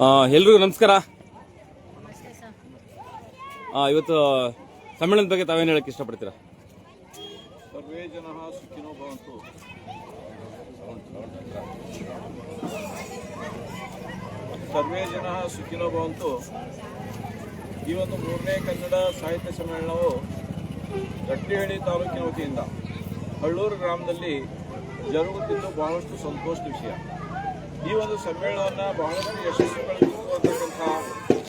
ಆ, ಎಲ್ರಿಗೂ ನಮಸ್ಕಾರ. ಆ, ಇವತ್ತು ಸಮ್ಮೇಳನದ ಬಗ್ಗೆ ತಾವೇನು ಹೇಳಕ್ಕೆ ಇಷ್ಟಪಡ್ತೀರಾ? ಸರ್ವೇ ಜನ ಸುಖಿನೋ ಭವಂತು. ಸರ್ವೇ ಜನ ಸುಖಿನೋ ಭವಂತು. ಈ ಒಂದು ಮೂರನೇ ಕನ್ನಡ ಸಾಹಿತ್ಯ ಸಮ್ಮೇಳನವು ಗಟ್ಟಿಹಳ್ಳಿ ತಾಲೂಕಿನ ವತಿಯಿಂದ ಹಳ್ಳೂರು ಗ್ರಾಮದಲ್ಲಿ ಜರುಗುತ್ತಿದ್ದು ಬಹಳಷ್ಟು ಸಂತೋಷದ ವಿಷಯ. ಈ ಒಂದು ಸಮ್ಮೇಳನವನ್ನು ಬಹಳಷ್ಟು ಯಶಸ್ವಿಗೊಳಿಸಬೇಕು ಅಂತಕ್ಕಂಥ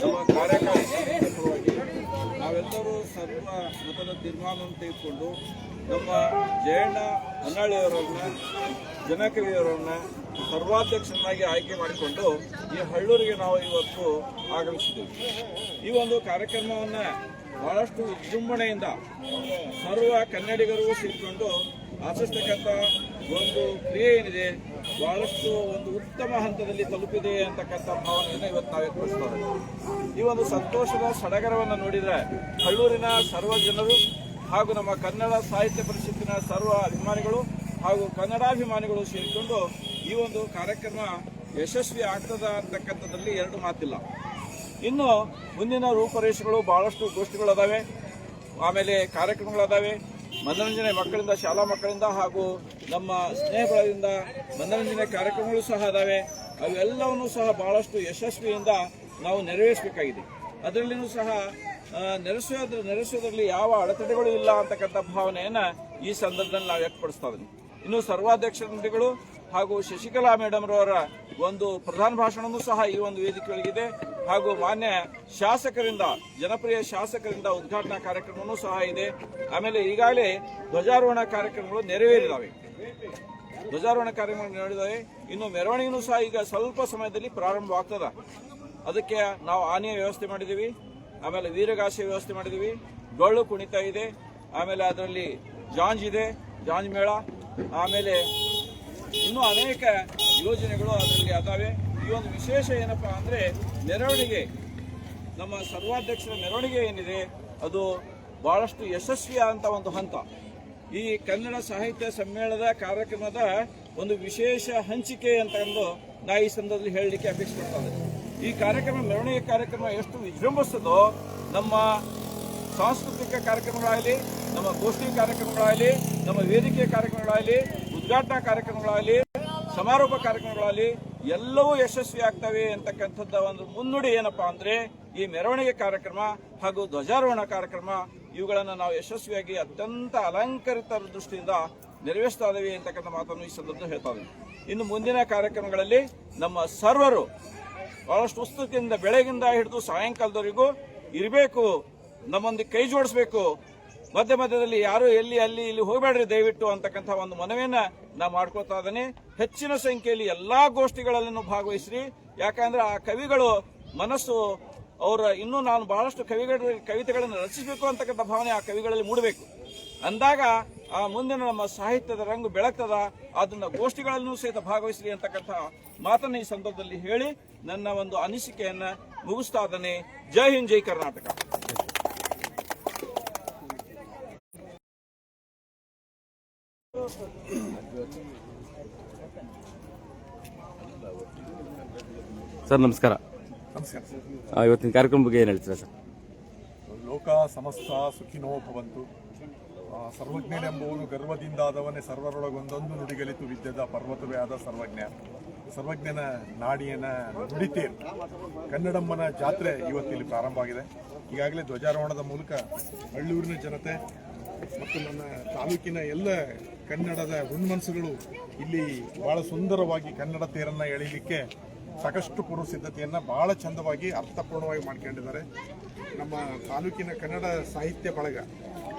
ನಮ್ಮ ಕಾರ್ಯಕಾರಿ ಸಲುವಾಗಿ ನಾವೆಲ್ಲರೂ ಸರ್ವ ಮತದ ತೀರ್ಮಾನವನ್ನು ತೆಗೆದುಕೊಂಡು ನಮ್ಮ ಜಯಣ್ಣ ಹೊನ್ನಾಳಿಯವರನ್ನ ಜನಕವಿಯವರನ್ನ ಸರ್ವಾಧ್ಯಕ್ಷರನ್ನಾಗಿ ಆಯ್ಕೆ ಮಾಡಿಕೊಂಡು ಈ ಹಳ್ಳೂರಿಗೆ ನಾವು ಇವತ್ತು ಆಗಮಿಸಿದ್ದೇವೆ. ಈ ಒಂದು ಕಾರ್ಯಕ್ರಮವನ್ನು ಬಹಳಷ್ಟು ವಿಜೃಂಭಣೆಯಿಂದ ಸರ್ವ ಕನ್ನಡಿಗರು ಸೇರಿಕೊಂಡು ಆಚರಿಸ್ತಕ್ಕಂಥ ಒಂದು ಕ್ರಿಯೆ ಏನಿದೆ ಬಹಳಷ್ಟು ಒಂದು ಉತ್ತಮ ಹಂತದಲ್ಲಿ ತಲುಪಿದೆ ಅಂತಕ್ಕಂಥ ಭಾವನೆಯನ್ನು ಇವತ್ತು ನಾವು ವ್ಯಕ್ತಪಡಿಸ್ತಾ ಇದ್ದೀವಿ. ಈ ಒಂದು ಸಂತೋಷದ ಸಡಗರವನ್ನು ನೋಡಿದರೆ ಕಳ್ಳೂರಿನ ಸರ್ವ ಜನರು ಹಾಗೂ ನಮ್ಮ ಕನ್ನಡ ಸಾಹಿತ್ಯ ಪರಿಷತ್ತಿನ ಸರ್ವ ಅಭಿಮಾನಿಗಳು ಹಾಗೂ ಕನ್ನಡಾಭಿಮಾನಿಗಳು ಸೇರಿಕೊಂಡು ಈ ಒಂದು ಕಾರ್ಯಕ್ರಮ ಯಶಸ್ವಿ ಆಗ್ತದ ಅಂತಕ್ಕಂಥದ್ರಲ್ಲಿ ಎರಡು ಮಾತಿಲ್ಲ. ಇನ್ನು ಮುಂದಿನ ರೂಪರೇಷೆಗಳು ಬಹಳಷ್ಟು ಗೋಷ್ಠಿಗಳದಾವೆ. ಆಮೇಲೆ ಕಾರ್ಯಕ್ರಮಗಳದಾವೆ. ಮನರಂಜನೆ ಮಕ್ಕಳಿಂದ, ಶಾಲಾ ಮಕ್ಕಳಿಂದ ಹಾಗೂ ನಮ್ಮ ಸ್ನೇಹ ಬಳಗದಿಂದ ಮನರಂಜನೆ ಕಾರ್ಯಕ್ರಮಗಳು ಸಹ ಅದಾವೆ ಅವೆಲ್ಲವನ್ನೂ ಸಹ ಬಹಳಷ್ಟು ಯಶಸ್ವಿಯಿಂದ ನಾವು ನೆರವೇರಿಸಬೇಕಾಗಿದೆ. ಅದರಲ್ಲಿಯೂ ಸಹ ನೆರೆಸೋದ ನೆರೆಸೋದ್ರ, ನೆರೆಸೋದ್ರಲ್ಲಿ ಯಾವ ಅಡೆತಡೆಗಳು ಇಲ್ಲ ಅಂತಕ್ಕಂಥ ಭಾವನೆಯನ್ನು ಈ ಸಂದರ್ಭದಲ್ಲಿ ನಾವು ವ್ಯಕ್ತಪಡಿಸ್ತಾ ಇದ್ದೀನಿ ಇನ್ನು ಸರ್ವಾಧ್ಯಕ್ಷರುಗಳು ಹಾಗೂ ಶಶಿಕಲಾ ಮೇಡಮ್ ರವರ ಒಂದು ಪ್ರಧಾನ ಭಾಷಣವೂ ಸಹ ಈ ಒಂದು ವೇದಿಕೆಯೊಳಗಿದೆ. ಹಾಗೂ ಮಾನ್ಯ ಶಾಸಕರಿಂದ, ಜನಪ್ರಿಯ ಶಾಸಕರಿಂದ ಉದ್ಘಾಟನಾ ಕಾರ್ಯಕ್ರಮವೂ ಸಹ ಇದೆ. ಆಮೇಲೆ ಈಗಾಗಲೇ ಧ್ವಜಾರೋಹಣ ಕಾರ್ಯಕ್ರಮಗಳು ನೆರವೇರಿದಾವೆ. ಧ್ವಜಾರೋಹಣ ಕಾರ್ಯಕ್ರಮ ನಡೆದಿವೆ ಇನ್ನು ಮೆರವಣಿಗೆನೂ ಸಹ ಈಗ ಸ್ವಲ್ಪ ಸಮಯದಲ್ಲಿ ಪ್ರಾರಂಭವಾಗ್ತದ. ಅದಕ್ಕೆ ನಾವು ಆನೆಯ ವ್ಯವಸ್ಥೆ ಮಾಡಿದ್ದೀವಿ. ಆಮೇಲೆ ವೀರಗಾಸೆ ವ್ಯವಸ್ಥೆ ಮಾಡಿದ್ದೀವಿ. ಡೊಳ್ಳು ಕುಣಿತ ಇದೆ. ಆಮೇಲೆ ಅದರಲ್ಲಿ ಜಾಂಜ್ ಇದೆ. ಜಾಂಜ್ ಮೇಳ. ಆಮೇಲೆ ಇನ್ನೂ ಅನೇಕ ಯೋಜನೆಗಳು ಅದರಲ್ಲಿ ಅದಾವೆ. ಈ ಒಂದು ವಿಶೇಷ ಏನಪ್ಪಾ ಅಂದರೆ ಮೆರವಣಿಗೆ. ನಮ್ಮ ಸರ್ವಾಧ್ಯಕ್ಷರ ಮೆರವಣಿಗೆ ಏನಿದೆ, ಅದು ಬಹಳಷ್ಟು ಯಶಸ್ವಿಯಾದಂಥ ಒಂದು ಹಂತ. ಈ ಕನ್ನಡ ಸಾಹಿತ್ಯ ಸಮ್ಮೇಳನದ ಕಾರ್ಯಕ್ರಮದ ಒಂದು ವಿಶೇಷ ಹಂಚಿಕೆ ಅಂತ ಅಂದು ನಾ ಈ ಸಂದರ್ಭದಲ್ಲಿ ಹೇಳಲಿಕ್ಕೆ ಅಪೇಕ್ಷೆ ಈ ಕಾರ್ಯಕ್ರಮ, ಮೆರವಣಿಗೆ ಕಾರ್ಯಕ್ರಮ ಎಷ್ಟು ವಿಜೃಂಭಿಸ್ತದೋ ನಮ್ಮ ಸಾಂಸ್ಕೃತಿಕ ಕಾರ್ಯಕ್ರಮಗಳಾಗಲಿ, ನಮ್ಮ ಗೋಷ್ಠಿ ಕಾರ್ಯಕ್ರಮಗಳಾಗಲಿ, ನಮ್ಮ ವೇದಿಕೆ ಕಾರ್ಯಕ್ರಮಗಳಾಗಲಿ ಉದ್ಘಾಟನಾ ಕಾರ್ಯಕ್ರಮಗಳಾಗಲಿ, ಸಮಾರೋಪ ಕಾರ್ಯಕ್ರಮಗಳಲ್ಲಿ ಎಲ್ಲವೂ ಯಶಸ್ವಿ ಆಗ್ತವೆ ಅಂತಕ್ಕಂಥದ್ದ ಒಂದು ಮುನ್ನುಡಿ ಏನಪ್ಪಾ ಅಂದ್ರೆ ಈ ಮೆರವಣಿಗೆ ಕಾರ್ಯಕ್ರಮ ಹಾಗೂ ಧ್ವಜಾರೋಹಣ ಕಾರ್ಯಕ್ರಮ ಇವುಗಳನ್ನು ನಾವು ಯಶಸ್ವಿಯಾಗಿ ಅತ್ಯಂತ ಅಲಂಕರಿತ ದೃಷ್ಟಿಯಿಂದ ನೆರವೇರಿಸ್ತಾ ಇದ್ದೇವೆ ಅಂತಕ್ಕಂಥ ಮಾತನ್ನು ಈ ಸಂದರ್ಭದಲ್ಲಿ ಹೇಳ್ತಾ ಇನ್ನು ಮುಂದಿನ ಕಾರ್ಯಕ್ರಮಗಳಲ್ಲಿ ನಮ್ಮ ಸರ್ವರು ಬಹಳಷ್ಟು ಉಸ್ತುತಿಯಿಂದ ಬೆಳಗಿಂದ ಹಿಡಿದು ಸಾಯಂಕಾಲದವರೆಗೂ ಇರಬೇಕು, ನಮ್ಮೊಂದಿಗೆ ಕೈ ಜೋಡಿಸ್ಬೇಕು ಮಧ್ಯ ಮಧ್ಯದಲ್ಲಿ ಯಾರು ಎಲ್ಲಿ, ಅಲ್ಲಿ, ಇಲ್ಲಿ ಹೋಗಬೇಡ್ರಿ ದಯವಿಟ್ಟು ಅಂತಕ್ಕಂಥ ಒಂದು ಮನವಿಯನ್ನ ನಾ ಮಾಡ್ಕೊತಾ ಇದ್ದೇನೆ. ಹೆಚ್ಚಿನ ಸಂಖ್ಯೆಯಲ್ಲಿ ಎಲ್ಲಾ ಗೋಷ್ಠಿಗಳಲ್ಲೂ ಭಾಗವಹಿಸ್ರಿ. ಯಾಕಂದ್ರೆ ಆ ಕವಿಗಳು ಮನಸ್ಸು ಅವರ ಇನ್ನೂ ನಾನು ಬಹಳಷ್ಟು ಕವಿಗಳ, ಕವಿತೆಗಳನ್ನು ರಚಿಸಬೇಕು ಅಂತಕ್ಕಂಥ ಭಾವನೆ ಆ ಕವಿಗಳಲ್ಲಿ ಮೂಡಬೇಕು. ಅಂದಾಗ ಆ ಮುಂದಿನ ನಮ್ಮ ಸಾಹಿತ್ಯದ ರಂಗು ಬೆಳಗ್ತದ, ಅದನ್ನ ಗೋಷ್ಠಿಗಳಲ್ಲೂ ಸಹಿತ ಭಾಗವಹಿಸ್ರಿ ಅಂತಕ್ಕಂಥ ಮಾತನ್ನ ಈ ಸಂದರ್ಭದಲ್ಲಿ ಹೇಳಿ ನನ್ನ ಒಂದು ಅನಿಸಿಕೆಯನ್ನ ಮುಗಿಸ್ತಾ ಇದ್ದಾನೆ. ಜೈ ಹಿಂದ್, ಜೈ ಕರ್ನಾಟಕ. ಸರ್ ನಮಸ್ಕಾರ. ನಮಸ್ಕಾರ. ಆ, ಇವತ್ತಿನ ಕಾರ್ಯಕ್ರಮ ಬಗ್ಗೆ ಏನು ಹೇಳ್ತೀರಾ ಸರ್? ಲೋಕ ಸಮಸ್ತ ಸುಖಿನೋ ಭವಂತು. ಆ, ಸರ್ವಜ್ಞನೆಂಬುವನು ಗರ್ವದಿಂದಾದವನೇ ಸರ್ವರೊಳಗೊಂದೊಂದು ನುಡಿಗಲಿತು ವಿದ್ಯದ ಪರ್ವತವೇ ಆದ ಸರ್ವಜ್ಞ. ಸರ್ವಜ್ಞನ ನಾಡಿಯನ ನುಡಿತೇನು. ಕನ್ನಡಮ್ಮನ ಜಾತ್ರೆ ಇವತ್ತಿಲ್ಲಿ ಪ್ರಾರಂಭ ಆಗಿದೆ. ಈಗಾಗಲೇ ಧ್ವಜಾರೋಹಣದ ಮೂಲಕ ಹಳ್ಳೂರಿನ ಜನತೆ ಮತ್ತು ನನ್ನ ತಾಲೂಕಿನ ಎಲ್ಲ ಕನ್ನಡದ ಹುಣ್ಮನಸುಗಳು ಇಲ್ಲಿ ಬಹಳ ಸುಂದರವಾಗಿ ಕನ್ನಡ ತೇರನ್ನು ಎಳೀಲಿಕ್ಕೆ ಸಾಕಷ್ಟು ಪೂರ್ವ ಸಿದ್ಧತೆಯನ್ನು ಬಹಳ ಚಂದವಾಗಿ, ಅರ್ಥಪೂರ್ಣವಾಗಿ ಮಾಡ್ಕೊಂಡಿದ್ದಾರೆ. ನಮ್ಮ ತಾಲೂಕಿನ ಕನ್ನಡ ಸಾಹಿತ್ಯ ಬಳಗ,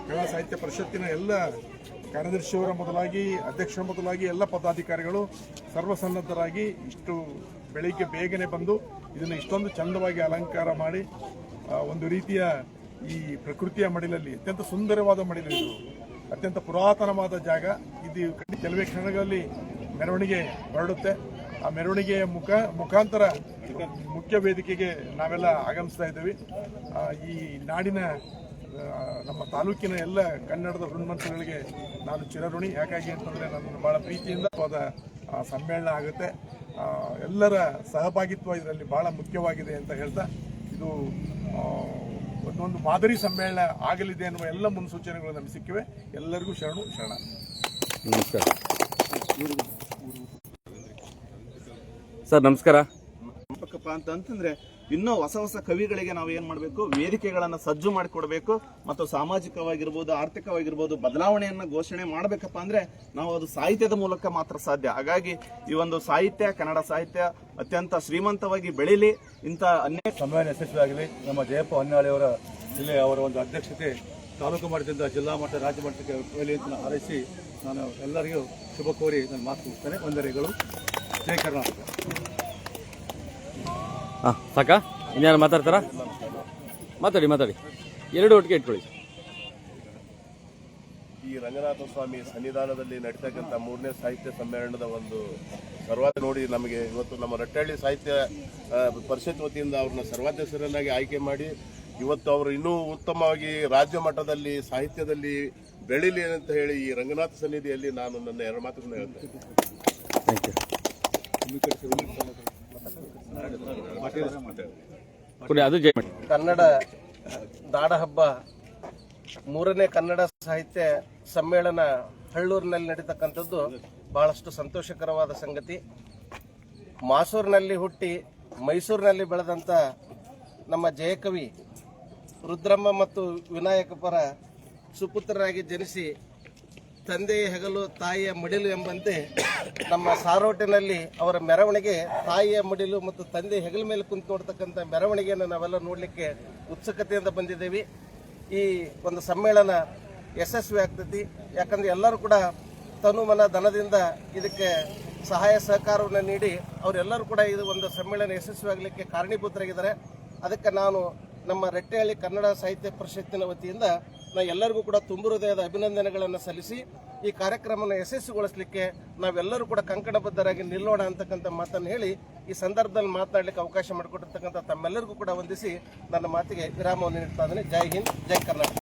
ಕನ್ನಡ ಸಾಹಿತ್ಯ ಪರಿಷತ್ತಿನ ಎಲ್ಲ ಕಾರ್ಯದರ್ಶಿಯವರ ಮೊದಲಾಗಿ, ಅಧ್ಯಕ್ಷರ ಮೊದಲಾಗಿ ಎಲ್ಲ ಪದಾಧಿಕಾರಿಗಳು ಸರ್ವಸನ್ನದ್ಧರಾಗಿ ಇಷ್ಟು ಬೆಳಿಗ್ಗೆ ಬೇಗನೆ ಬಂದು ಇದನ್ನು ಇಷ್ಟೊಂದು ಚಂದವಾಗಿ ಅಲಂಕಾರ ಮಾಡಿ ಒಂದು ರೀತಿಯ ಈ ಪ್ರಕೃತಿಯ ಮಡಿಲಲ್ಲಿ, ಅತ್ಯಂತ ಸುಂದರವಾದ ಮಡಿಲು ಇದು ಅತ್ಯಂತ ಪುರಾತನವಾದ ಜಾಗ. ಇದು ಕೆಲವೇ ಕ್ಷಣಗಳಲ್ಲಿ ಮೆರವಣಿಗೆ ಹೊರಡುತ್ತೆ. ಆ ಮೆರವಣಿಗೆಯ ಮುಖ, ಮುಖಾಂತರ ಮುಖ್ಯ ವೇದಿಕೆಗೆ ನಾವೆಲ್ಲ ಆಗಮಿಸ್ತಾ ಇದ್ದೀವಿ. ಈ ನಾಡಿನ ನಮ್ಮ ತಾಲೂಕಿನ ಎಲ್ಲ ಕನ್ನಡದ ಹುಣ್ಮನಸ್ಸುಗಳಿಗೆ ನಾನು ಚಿರಋಣಿ. ಯಾಕಾಗಿ ಅಂತಂದರೆ ನನ್ನ ಭಾಳ ಪ್ರೀತಿಯಿಂದ ಹೋದ ಸಮ್ಮೇಳನ ಆಗುತ್ತೆ. ಎಲ್ಲರ ಸಹಭಾಗಿತ್ವ ಇದರಲ್ಲಿ ಭಾಳ ಮುಖ್ಯವಾಗಿದೆ ಅಂತ ಹೇಳ್ತಾ, ಇದು ಆ, ಒಂದೊಂದು ಮಾದರಿ ಸಮ್ಮೇಳನ ಆಗಲಿದೆ ಅನ್ನುವ ಎಲ್ಲ ಮುನ್ಸೂಚನೆಗಳು ನಮಗೆ ಸಿಕ್ಕಿವೆ. ಎಲ್ಲರಿಗೂ ಶರಣು ಶರಣ. ನಮಸ್ಕಾರ. ಸರ್ ನಮಸ್ಕಾರ. ಬೇಕಪ್ಪ ಅಂತ ಅಂತಂದ್ರೆ ಇನ್ನೂ ಹೊಸ ಹೊಸ ಕವಿಗಳಿಗೆ ನಾವು ಏನ್ ಮಾಡಬೇಕು? ವೇದಿಕೆಗಳನ್ನು ಸಜ್ಜು ಮಾಡಿಕೊಡ್ಬೇಕು ಮತ್ತು ಸಾಮಾಜಿಕವಾಗಿರ್ಬೋದು, ಆರ್ಥಿಕವಾಗಿರ್ಬೋದು ಬದಲಾವಣೆಯನ್ನು ಘೋಷಣೆ ಮಾಡಬೇಕಪ್ಪ ಅಂದ್ರೆ ನಾವು ಅದು ಸಾಹಿತ್ಯದ ಮೂಲಕ ಮಾತ್ರ ಸಾಧ್ಯ. ಹಾಗಾಗಿ ಈ ಒಂದು ಸಾಹಿತ್ಯ, ಕನ್ನಡ ಸಾಹಿತ್ಯ ಅತ್ಯಂತ ಶ್ರೀಮಂತವಾಗಿ ಬೆಳೀಲಿ. ಇಂಥ ಅನೇಕ ಸಮ್ಮೇಳನ ಯಶಸ್ವಿಯಾಗಲಿ. ನಮ್ಮ ಜಯಪ್ಪ ಹೊನ್ನಾಳಿಯವರ ಜಿಲ್ಲೆ ಅವರ ಒಂದು ಅಧ್ಯಕ್ಷತೆ ತಾಲೂಕು ಮಟ್ಟದಿಂದ ಜಿಲ್ಲಾ ಮಟ್ಟ ರಾಜ್ಯ ಮಟ್ಟಕ್ಕೆ ಅಂತ ನಾನು ಹಾರೈಸಿ ನಾನು ಎಲ್ಲರಿಗೂ ಶುಭ ಕೋರಿ ನನ್ನ ಮಾತು ಮುಗಿಸ್ತೇನೆ. ವಂದನೆಗಳು. ಜೈ ಕರ್ನಾಟಕ. ಹಾಂ ಸಾಕಾ? ಇನ್ಯಾರು ಮಾತಾಡ್ತಾರಾ? ಮಾತಾಡಿ ಮಾತಾಡಿ. ಎರಡು ಒಟ್ಟಿಗೆ ಇಟ್ಕೊಳ್ಳಿ. ಈ ರಂಗನಾಥ ಸ್ವಾಮಿ ಸನ್ನಿಧಾನದಲ್ಲಿ ನಡೀತಕ್ಕಂಥ ಮೂರನೇ ಸಾಹಿತ್ಯ ಸಮ್ಮೇಳನದ ಒಂದು ಸರ್ವಾದ ನೋಡಿ ನಮಗೆ ಇವತ್ತು ನಮ್ಮ ರಟ್ಟಹಳ್ಳಿ ಸಾಹಿತ್ಯ ಪರಿಷತ್ ವತಿಯಿಂದ ಅವ್ರನ್ನ ಸರ್ವಾಧ್ಯಕ್ಷರನ್ನಾಗಿ ಆಯ್ಕೆ ಮಾಡಿ ಇವತ್ತು ಅವರು ಇನ್ನೂ ಉತ್ತಮವಾಗಿ ರಾಜ್ಯ ಮಟ್ಟದಲ್ಲಿ ಸಾಹಿತ್ಯದಲ್ಲಿ ಬೆಳೀಲಿ ಅಂತ ಹೇಳಿ ಈ ರಂಗನಾಥ ಸನ್ನಿಧಿಯಲ್ಲಿ ನಾನು ನನ್ನ ಎರಡು ಮಾತುಗಳನ್ನ ಹೇಳ್ತೇನೆ. ಕನ್ನಡ ದಾಡಹಬ್ಬ ಮೂರನೇ ಕನ್ನಡ ಸಾಹಿತ್ಯ ಸಮ್ಮೇಳನ ಹಳ್ಳೂರಿನಲ್ಲಿ ನಡೀತಕ್ಕಂಥದ್ದು ಬಹಳಷ್ಟು ಸಂತೋಷಕರವಾದ ಸಂಗತಿ. ಮಾಸೂರಿನಲ್ಲಿ ಹುಟ್ಟಿ ಮೈಸೂರಿನಲ್ಲಿ ಬೆಳೆದಂಥ ನಮ್ಮ ಜಯಕವಿ ರುದ್ರಮ್ಮ ಮತ್ತು ವಿನಾಯಕ ಪರ ಸುಪುತ್ರರಾಗಿ ಜನಿಸಿ ತಂದೆಯ ಹೆಗಲು, ತಾಯಿಯ ಮಡಿಲು ಎಂಬಂತೆ ನಮ್ಮ ಸಾರೋಟಿನಲ್ಲಿ ಅವರ ಮೆರವಣಿಗೆ ತಾಯಿಯ ಮಡಿಲು ಮತ್ತು ತಂದೆ, ಹೆಗಲ ಮೇಲೆ ಕುಂತು ನೋಡ್ತಕ್ಕಂಥ ಮೆರವಣಿಗೆಯನ್ನು ನಾವೆಲ್ಲ ನೋಡಲಿಕ್ಕೆ ಉತ್ಸುಕತೆಯಿಂದ ಬಂದಿದ್ದೇವೆ. ಈ ಒಂದು ಸಮ್ಮೇಳನ ಯಶಸ್ವಿ ಆಗ್ತೈತಿ. ಯಾಕಂದ್ರೆ ಎಲ್ಲರೂ ಕೂಡ ತನು ಮನ ಧನದಿಂದ ಇದಕ್ಕೆ ಸಹಾಯ ಸಹಕಾರವನ್ನು ನೀಡಿ ಅವರೆಲ್ಲರೂ ಕೂಡ ಇದು ಒಂದು ಸಮ್ಮೇಳನ ಯಶಸ್ವಿ ಆಗಲಿಕ್ಕೆ ಕಾರಣೀಭೂತರಾಗಿದ್ದಾರೆ. ಅದಕ್ಕೆ ನಾನು ನಮ್ಮ ರೆಟ್ಟೆಹಳ್ಳಿ ಕನ್ನಡ ಸಾಹಿತ್ಯ ಪರಿಷತ್ತಿನ ವತಿಯಿಂದ ನಾ ಎಲ್ಲರಿಗೂ ಕೂಡ ತುಂಬು ಹೃದಯದ ಅಭಿನಂದನೆಗಳನ್ನು ಸಲ್ಲಿಸಿ ಈ ಕಾರ್ಯಕ್ರಮವನ್ನು ಯಶಸ್ವಿಗೊಳಿಸಲಿಕ್ಕೆ ನಾವೆಲ್ಲರೂ ಕೂಡ ಕಂಕಣಬದ್ಧರಾಗಿ ನಿಲ್ಲೋಣ ಅಂತಕ್ಕಂಥ ಮಾತನ್ನು ಹೇಳಿ ಈ ಸಂದರ್ಭದಲ್ಲಿ ಮಾತನಾಡಲಿಕ್ಕೆ ಅವಕಾಶ ಮಾಡಿಕೊಟ್ಟಿರ್ತಕ್ಕಂಥ ತಮ್ಮೆಲ್ಲರಿಗೂ ಕೂಡ ವಂದಿಸಿ ನನ್ನ ಮಾತಿಗೆ ವಿರಾಮವನ್ನು ನೀಡ್ತಾ ಇದ್ದೇನೆ. ಜೈ ಹಿಂದ್, ಜೈ ಕರ್ನಾಟಕ.